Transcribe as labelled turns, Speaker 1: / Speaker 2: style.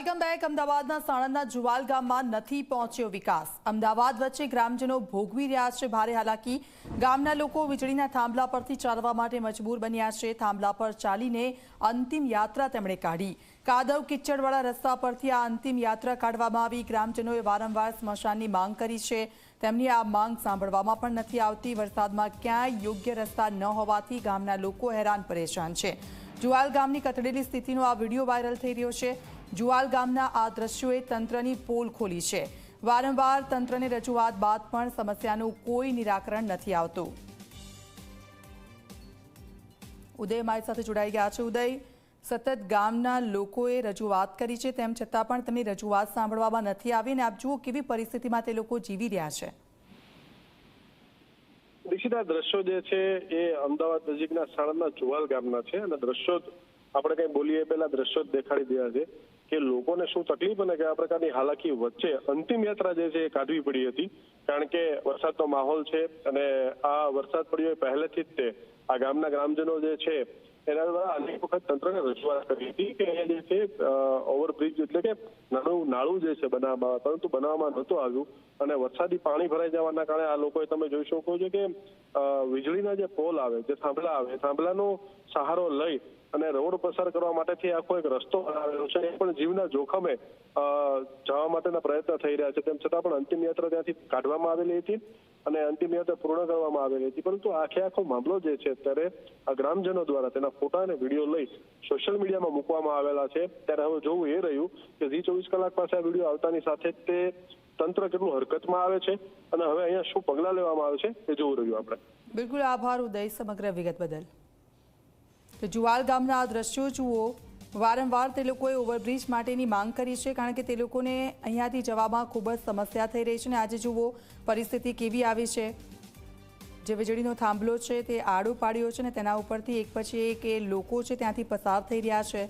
Speaker 1: Welcome back અમદાવાદના સાણંદના જુવાલ ગામમાં નથી પહોંચ્યો વિકાસ. અમદાવાદ વચ્ચે ગ્રામજનો ભોગવી રહ્યા છે ભારે હાલાકી. ગામના લોકો વીજળીના થાંભલા પરથી ચાલવા માટે મજબૂર બન્યા છે. થાંભલા પર ચાલીને અંતિમ યાત્રા તેમણે કાઢી. કાદવ કિચડવાળા રસ્તા પરથી આ અંતિમ યાત્રા કાઢવામાં આવી. ગ્રામજનોએ વારંવાર સ્મશાનની માંગ કરી છે. તેમની આ માંગ સાંભળવામાં પણ નથી આવતી. વરસાદમાં ક્યાંય યોગ્ય રસ્તા ન હોવાથી ગામના લોકો હેરાન પરેશાન છે. જુવાલ ગામની કથળેલી સ્થિતિનો આ વીડિયો વાયરલ થઈ રહ્યો છે. જુવાલ ગામના આ દ્રશ્યોએ તંત્રની પોલ ખોલી છે. વારંવાર તંત્રને રજૂઆત બાદ પણ સમસ્યાનું કોઈ નિરાકરણ નથી આવતું. ઉદય મારી સાથે જોડાઈ ગયા છે. ઉદય, સતત ગામના લોકોએ રજૂઆત કરી છે, તેમ છતાં પણ તેમની રજૂઆત સાંભળવામાં નથી આવી ને આપ જુઓ કેવી પરિસ્થિતિમાં તે લોકો જીવી રહ્યા છે.
Speaker 2: દીક્ષિતા દ્રશ્યો જે છે એ અમદાવાદ નજીકના સાણંદના જુવાલ ગામના છે અને દ્રશ્યો આપણે કઈ બોલીએ પહેલા દ્રશ્યો જ દેખાડી દીધા છે. કે લોકોને શું તકલીફ અને કયા પ્રકારની હાલાકી વચ્ચે અંતિમ યાત્રા જે છે એ કાઢવી પડી હતી. કારણ કે વરસાદનો માહોલ છે અને આ વરસાદ પડ્યો એ પહેલેથી જ તે. આ ગામના ગ્રામજનો જે છે, એના દ્વારા અનેક વખત તંત્રને રજૂઆત કરી હતી કે અહીંયા જે છે ઓવરબ્રિજ એટલે કે નાનું નાળું જે છે બનાવવામાં પરંતુ બનાવવામાં નહોતું આવ્યું. અને વરસાદી પાણી ભરાઈ જવાના કારણે આ લોકોએ તમે જોઈ શકો છો કે વીજળીના જે પોલ આવે, જે થાંભલા આવે, થાંભલાનો સહારો લઈ અને રોડ પસાર કરવા માટેથી આખો એક રસ્તો બનાવેલો છે. એ પણ જીવના જોખમે જવા માટેના પ્રયત્ન થઈ રહ્યા છે. તેમ છતાં પણ અંતિમ યાત્રા ત્યાંથી કાઢવામાં આવેલી હતી અને અંતિમ યાત્રા પૂર્ણ કરવામાં આવેલી હતી. પરંતુ આખે આખો મામલો જે છે, ત્યારે આ ગ્રામજનો દ્વારા તેના ફોટા અને વીડિયો લઈ સોશિયલ મીડિયામાં મૂકવામાં આવેલા છે. ત્યારે હવે જોવું એ રહ્યું કે ઝી ચોવીસ કલાક પાસે આ વીડિયો આવતાની સાથે તે તંત્ર કેટલું હરકતમાં આવે છે અને હવે અહીંયા શું પગલાં લેવામાં આવે છે, એ જોવું રહ્યું આપણે.
Speaker 1: બિલકુલ આભાર ઉદય સમગ્ર વિગત બદલ. તો જુવાલ ગામના આ દ્રશ્યો જુઓ. વારંવાર તે લોકોએ ઓવરબ્રિજ માટેની માંગ કરી છે કારણ કે તે લોકોને અહીંયાથી જવામાં ખૂબ જ સમસ્યા થઈ રહી છે અને આજે જુઓ પરિસ્થિતિ કેવી આવી છે. જે વીજળીનો થાંભલો છે તે આડો પાડ્યો છે ને તેના ઉપરથી એક પછી એક એ લોકો છે ત્યાંથી પસાર થઈ રહ્યા છે.